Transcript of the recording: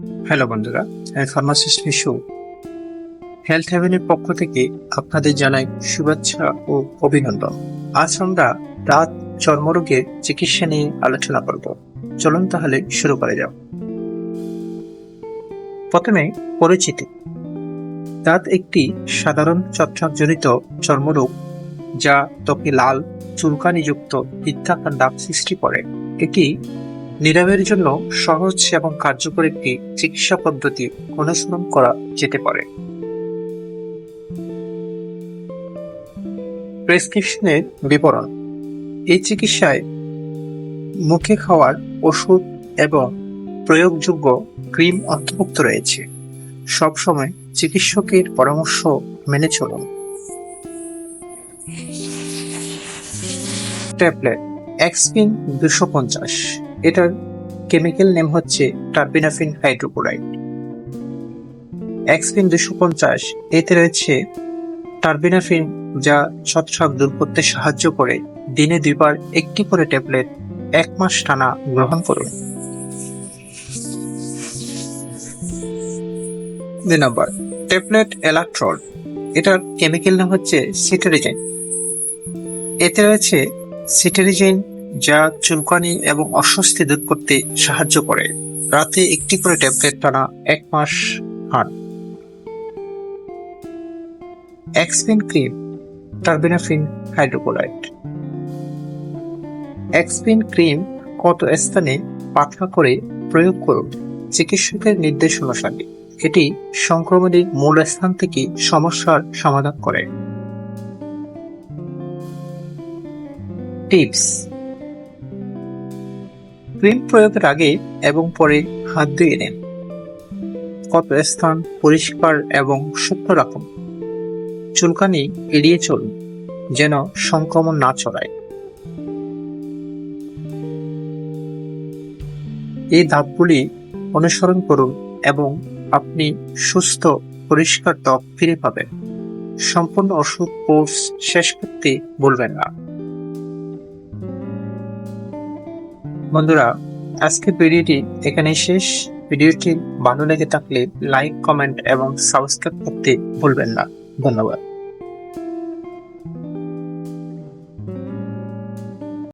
Hello বন্ধুরা, আমি pharmacist Mishu health হেভেনের পক্ষ থেকে আপনাদের জানাই শুভেচ্ছা ও অভিনন্দন। আজ আমরা দাঁত চর্মরোগের চিকিৎসা নিয়ে আলোচনা করব। চলুন তাহলে শুরু করা যাক। প্রথমে পরিচিতি। দাঁত একটি সাধারণ ছত্রাকজনিত চর্মরোগ, যা ত্বকে লাল, চুলকানিযুক্ত বৃত্তাকার দাগ সৃষ্টি করে। এটি নিরাময়ের জন্য সহজ এবং কার্যকর একটি চিকিৎসা পদ্ধতি অনুসরণ করা যেতে পারে। প্রেসক্রিপশনের বিবরণ। এই চিকিৎসায় মুখে খাওয়ার ওষুধ এবং প্রয়োগযোগ্য ক্রিম অন্তর্ভুক্ত রয়েছে। সবসময় চিকিৎসকের পরামর্শ মেনে চলুন। ট্যাবলেট এক্সপিন দুশো পঞ্চাশ। এটার কেমিক্যাল নেম হচ্ছে টার্বিনাফিন হাইড্রোক্লোরাইড। এক্সপিন দুশো পঞ্চাশ, এতে রয়েছে টার্বিনাফিন যা ছত্রাক দূর করতে সাহায্য করে দিনে দুইবার একটি করে ট্যাবলেট এক মাস টানা গ্রহণ করুন। দুই নম্বর, ট্যাবলেট এলাক্ট্রল এটার কেমিক্যাল নাম হচ্ছে সিটারিজেন। এতে রয়েছে সিটারিজেন যা চুলকানি এবং অস্বস্তি দূর করতে সাহায্য করে। রাতে একটি করে ট্যাবলেট টানা এক মাস খান। Expin cream terbinafine hydrochloride Expin cream কত স্থানে পাতলা করে প্রয়োগ করুন চিকিৎসকের নির্দেশ অনুসারে। এটি সংক্রমণের মূল স্থান থেকে সমস্যার সমাধান করে। টিপস ক্রিম প্রয়োগের আগে এবং পরে হাত ধুয়ে নিন। কত স্থান পরিষ্কার এবং শুকনো রাখুন। চুলকানি এড়িয়ে চলুন, যেন সংক্রমণ না ছড়ায়। এই ধাপগুলি অনুসরণ করুন এবং আপনি সুস্থ, পরিষ্কার ত্বক ফিরে পাবেন। সম্পূর্ণ ওষুধ কোর্স শেষ করতে ভুলবেন না। বন্ধুরা, আজকের ভিডিওটি এখানেই শেষ। ভিডিওটি ভালো লেগে থাকলে লাইক কমেন্ট এবং সাবস্ক্রাইব করতে ভুলবেন না। ধন্যবাদ।